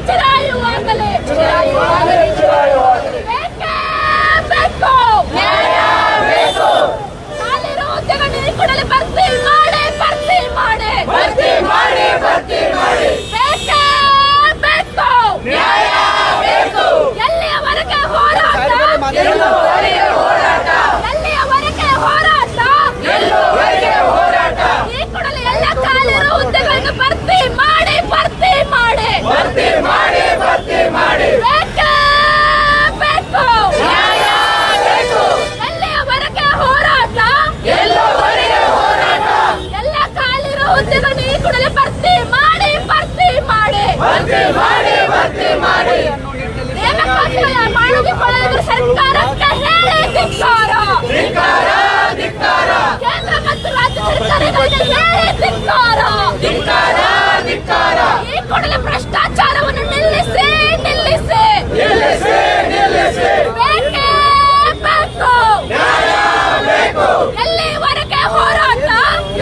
ಚಿರಾಯುವಾಗಲಿ ಚಿರಾಯುವಾಗಲಿ ಬೇಕೇ ಬೇಕು ಕಾಲಿರೋ ಹುದ್ದೆಗಳನ್ನು ಈ ಕೂಡಲೇ ಭರ್ತಿ ಮಾಡಿ ಬರ್ತಿ ಮಾಡಿ ಭರ್ತಿ ಮಾಡಿ ಭರ್ತಿ ಮಾಡಿ ಬೇಕೇ ಬೇಕು ನ್ಯಾಯ ಬೇಕು ಎಲ್ಲಿಯವರೆಗೆ ಹೋರಾಟ ಎಲ್ಲುವರೆಗೆ ಹೋರಾಟ ಎಲ್ಲಿಯವರೆಗೆ ಹೋರಾಟ ಎಲ್ಲುವರೆಗೆ ಹೋರಾಟ ಈ ಕೂಡಲೇ ಎಲ್ಲ ಕಾಲಿರೋ ಹುದ್ದೆಗಳನ್ನು ಭರ್ತಿ ಮಾಡಿ ಭರ್ತಿ ಮಾಡಿ ಭರ್ತಿ ಮಾಡಿ ಭರ್ತಿ ಮಾಡಿ ಬೇಕೇ ಬೇಕು ನ್ಯಾಯ ಬೇಕು ಎಲ್ಲಿಯವರೆಗೆ ಹೋರಾಟ ಎಲ್ಲುವರೆಗೆ ಹೋರಾಟ ಎಲ್ಲ ಕಾಲಿರೋ ಹುದ್ದೆಗಳನ್ನು ಈ ಕೂಡಲೇ ಭರ್ತಿ ಮಾಡಿ ಭರ್ತಿ ಮಾಡಿ ಭರ್ತಿ ಮಾಡಿ ಭರ್ತಿ ಮಾಡಿ ನೇಮಕಾತಿಗಳ ಮಾಡಿಕೊಳ್ಳಲು ಸರ್ಕಾರಕ್ಕೆ ಹೇಳಿ ಧಿಕ್ಕಾರ ಧಿಕ್ಕಾರ ಧಿಕ್ಕಾರ ಕೇಂದ್ರ ಮತ್ತು ರಾಜ್ಯ ಸರ್ಕಾರಗಳಿಗೆ ಹೇಳಿ ಧಿಕ್ಕಾರ ಧಿಕ್ಕಾರ ಧಿಕ್ಕಾರ ಈ ಕೂಡಲೇ ಭ್ರಷ್ಟಾಚಾರವನ್ನು ನಿಲ್ಲಿಸಿ ನಿಲ್ಲಿಸಿ ನಿಲ್ಲಿಸಿ ನಿಲ್ಲಿಸಿ ಬೇಕೇ ಬೇಕು ನ್ಯಾಯ ಬೇಕು ಎಲ್ಲಿವರೆಗೆ ಹೋರಾಟ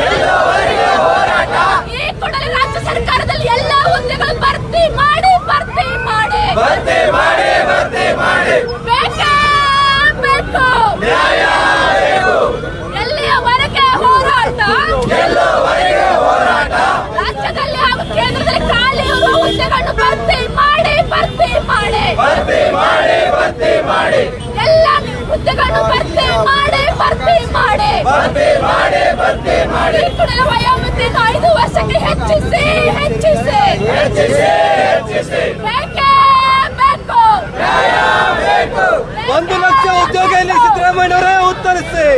ಎಲ್ಲುವರೆಗೆ ಹೋರಾಟ ಈ ಕೂಡಲೇ ರಾಜ್ಯ ಸರ್ಕಾರದಲ್ಲಿ ಎಲ್ಲ ಹುದ್ದೆಗಳು ಭರ್ತಿ ಮಾಡಿ ಭರ್ತಿ ಮಾಡಿ ಭರ್ತಿ ಮಾಡಿ ಭರ್ತಿ ಮಾಡಿ ಬೇಕೇ ಬೇಕು ನ್ಯಾಯ ಬೇಕು ಎಲ್ಲಿಯವರೆಗೆ ಹೋರಾಟ ಎಲ್ಲುವರೆಗೆ ಹೋರಾಟ ರಾಜ್ಯದಲ್ಲಿ ಹಾಗೂ ಕೇಂದ್ರದಲ್ಲಿ ಖಾಲಿ ಇರುವ ಹುದ್ದೆಗಳನ್ನು ಭರ್ತಿ ಮಾಡಿ ಭರ್ತಿ ಮಾಡಿ ಭರ್ತಿ ಮಾಡಿ ಭರ್ತಿ ಮಾಡಿ ಎಲ್ಲ ಹುದ್ದೆಗಳನ್ನು ಭರ್ತಿ ಮಾಡಿ ಭರ್ತಿ ಮಾಡಿ. ಭರ್ತಿ ಮಾಡಿ ಭರ್ತಿ ಮಾಡಿ. ವಯೋಮಿತಿಯನ್ನು ಐದು ವರ್ಷಕ್ಕೆ ಹೆಚ್ಚಿಸಿ ಹೆಚ್ಚಿಸಿ. ಹೆಚ್ಚಿಸಿ ಹೆಚ್ಚಿಸಿ. ಬೇಕೇ ಬೇಕು. ನ್ಯಾಯ ಬೇಕು ಒಂದು ಲಕ್ಷ ಉದ್ಯೋಗ ಇಲ್ಲಿ ಸಿದ್ದರಾಮಯ್ಯನವರೇ ಉತ್ತರಿಸಿ.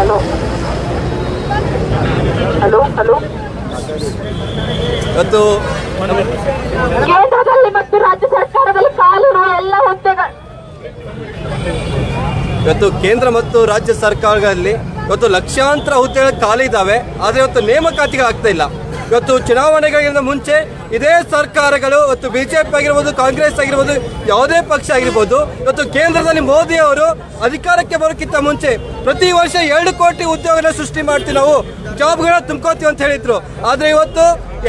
ಹಲೋ. Hello hello. ಇವತ್ತು ಕೇಂದ್ರದಲ್ಲಿ ಮತ್ತು ರಾಜ್ಯ ಸರ್ಕಾರದಲ್ಲಿ ಕಾಲಿರುವ ಎಲ್ಲ ಹುದ್ದೆಗಳು ಇವತ್ತು ಕೇಂದ್ರ ಮತ್ತು ರಾಜ್ಯ ಸರ್ಕಾರಗಳಲ್ಲಿ ಇವತ್ತು ಲಕ್ಷಾಂತರ ಹುದ್ದೆಗಳು ಖಾಲಿ ಇದ್ದಾವೆ, ಆದರೆ ಇವತ್ತು ನೇಮಕಾತಿಗೆ ಆಗ್ತಾ ಇಲ್ಲ. ಇವತ್ತು ಚುನಾವಣೆಗಳಿಗಿಂತ ಮುಂಚೆ ಇದೇ ಸರ್ಕಾರಗಳು, ಇವತ್ತು ಪಿ ಆಗಿರ್ಬೋದು, ಕಾಂಗ್ರೆಸ್ ಆಗಿರ್ಬೋದು, ಯಾವುದೇ ಪಕ್ಷ ಆಗಿರ್ಬೋದು, ಇವತ್ತು ಕೇಂದ್ರದಲ್ಲಿ ಮೋದಿ ಅವರು ಅಧಿಕಾರಕ್ಕೆ ಬರೋಕ್ಕಿಂತ ಮುಂಚೆ ಪ್ರತಿ ವರ್ಷ ಎರಡು ಕೋಟಿ ಉದ್ಯೋಗನ ಸೃಷ್ಟಿ ಮಾಡ್ತೀವಿ ನಾವು. ಜಾಬ್ಗಳನ್ನ ತುಂಬ್ಕೋತೀವಿ ಅಂತ ಹೇಳಿದ್ರು. ಆದರೆ ಇವತ್ತು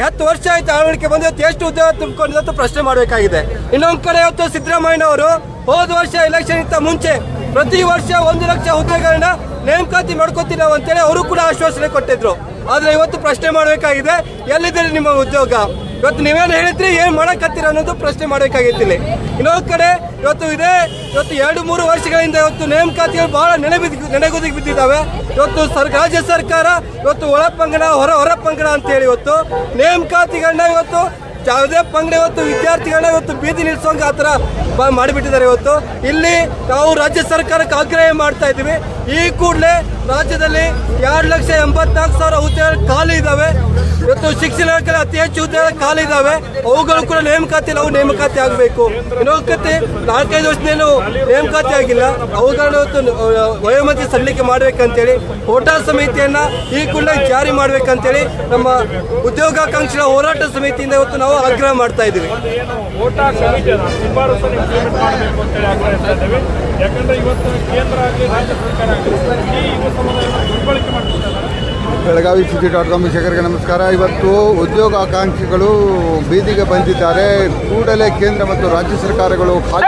ಹತ್ತು ವರ್ಷ ಆಯ್ತು ಆಳ್ವಡಿಕೆ ಬಂದು ಇವತ್ತು ಎಷ್ಟು ಉದ್ಯೋಗ ತುಂಬಿಕೊಂಡು ಅಂತ ಪ್ರಶ್ನೆ ಮಾಡಬೇಕಾಗಿದೆ. ಇನ್ನೊಂದು ಕಡೆ ಇವತ್ತು ಸಿದ್ದರಾಮಯ್ಯನವರು ಹೋದ ವರ್ಷ ಎಲೆಕ್ಷನ್ ಇಂತ ಮುಂಚೆ ಪ್ರತಿ ವರ್ಷ ಒಂದು ಲಕ್ಷ ಹುದ್ದೆಗಳನ್ನ ನೇಮಕಾತಿ ಮಾಡ್ಕೋತೀವಿ ನಾವು ಅಂತೇಳಿ ಅವರು ಕೂಡ ಆಶ್ವಾಸನೆ ಕೊಟ್ಟಿದ್ರು. ಆದ್ರೆ ಇವತ್ತು ಪ್ರಶ್ನೆ ಮಾಡಬೇಕಾಗಿದೆ, ಎಲ್ಲಿದ್ದೀರಿ ನಿಮ್ಮ ಉದ್ಯೋಗ? ಇವತ್ತು ನೀವೇನು ಹೇಳಿದ್ರಿ, ಏನ್ ಮಾಡಕತ್ತೀರ ಅನ್ನೋದು ಪ್ರಶ್ನೆ ಮಾಡಬೇಕಾಗಿತ್ತಿಲ್ಲ ಇನ್ನೊಂದು ಕಡೆ ಇವತ್ತು ಇದೆ, ಇವತ್ತು ಎರಡು ಮೂರು ವರ್ಷಗಳಿಂದ ಇವತ್ತು ನೇಮಕಾತಿಗಳು ಬಹಳ ನೆನೆ ಬಿದ್ದು ನೆನೆಗುದಿಗೆ ಬಿದ್ದಿದ್ದಾವೆ ಇವತ್ತು ಸರ್, ರಾಜ್ಯ ಸರ್ಕಾರ ಇವತ್ತು ಒಳಪಂಗಡ, ಹೊರ ಹೊರ ಅಂತ ಹೇಳಿ ಇವತ್ತು ನೇಮಕಾತಿಗಳನ್ನ ಇವತ್ತು ಯಾವುದೇ ಪಂಗಡ ಇವತ್ತು ವಿದ್ಯಾರ್ಥಿಗಳನ್ನ ಇವತ್ತು ಬೀದಿ ನಿಲ್ಸೋಂಗೆ ಆ ಥರ ಮಾಡಿಬಿಟ್ಟಿದ್ದಾರೆ ಇವತ್ತು. ಇಲ್ಲಿ ನಾವು ರಾಜ್ಯ ಸರ್ಕಾರಕ್ಕೆ ಆಗ್ರಹ ಮಾಡ್ತಾ ಇದ್ದೀವಿ. ಈ ಕೂಡಲೇ ರಾಜ್ಯದಲ್ಲಿ ಎರಡು ಲಕ್ಷ ಎಂಬತ್ನಾಲ್ಕು ಸಾವಿರ ಹುದ್ದೆಗಳು ಖಾಲಿ ಇದ್ದಾವೆ. ಇವತ್ತು ಶಿಕ್ಷಣ ಅತಿ ಹೆಚ್ಚು ಹುದ್ದೆಗಳು ಖಾಲಿ ಇದ್ದಾವೆ. ಅವುಗಳು ಕೂಡ ನೇಮಕಾತಿ, ನಾವು ನೇಮಕಾತಿ ಆಗಬೇಕು. ಇನ್ನೊಂದು ನಾಲ್ಕೈದು ವರ್ಷದೇನು ನೇಮಕಾತಿ ಆಗಿಲ್ಲ. ಅವುಗಳನ್ನು ಇವತ್ತು ವಯೋಮತಿ ಸಲ್ಲಿಕೆ ಮಾಡಬೇಕಂತೇಳಿ ಕೋಟಾ ಸಮಿತಿಯನ್ನು ಈ ಕೂಡಲೇ ಜಾರಿ ಮಾಡಬೇಕಂತೇಳಿ ನಮ್ಮ ಉದ್ಯೋಗಾಕಾಂಕ್ಷಿಗಳ ಹೋರಾಟ ಸಮಿತಿಯಿಂದ ಇವತ್ತು ನಾವು ಆಗ್ರಹ ಮಾಡ್ತಾ ಇದ್ದೇವೆ. ಯಾಕಂದ್ರೆ ಇವತ್ತು ಕೇಂದ್ರ ಆಗಲಿ, ರಾಜ್ಯ ಸರ್ಕಾರ ಬೆಳಗಾವಿ ಸುದ್ದಿ ಡಾಟ್ ಕಾಮ್ ವೀಕ್ಷಕರಿಗೆ ನಮಸ್ಕಾರ. ಇವತ್ತು ಉದ್ಯೋಗ ಆಕಾಂಕ್ಷಿಗಳು ಬೀದಿಗೆ ಬಂದಿದ್ದಾರೆ. ಕೂಡಲೇ ಕೇಂದ್ರ ಮತ್ತು ರಾಜ್ಯ ಸರ್ಕಾರಗಳು ಖಾಲಿ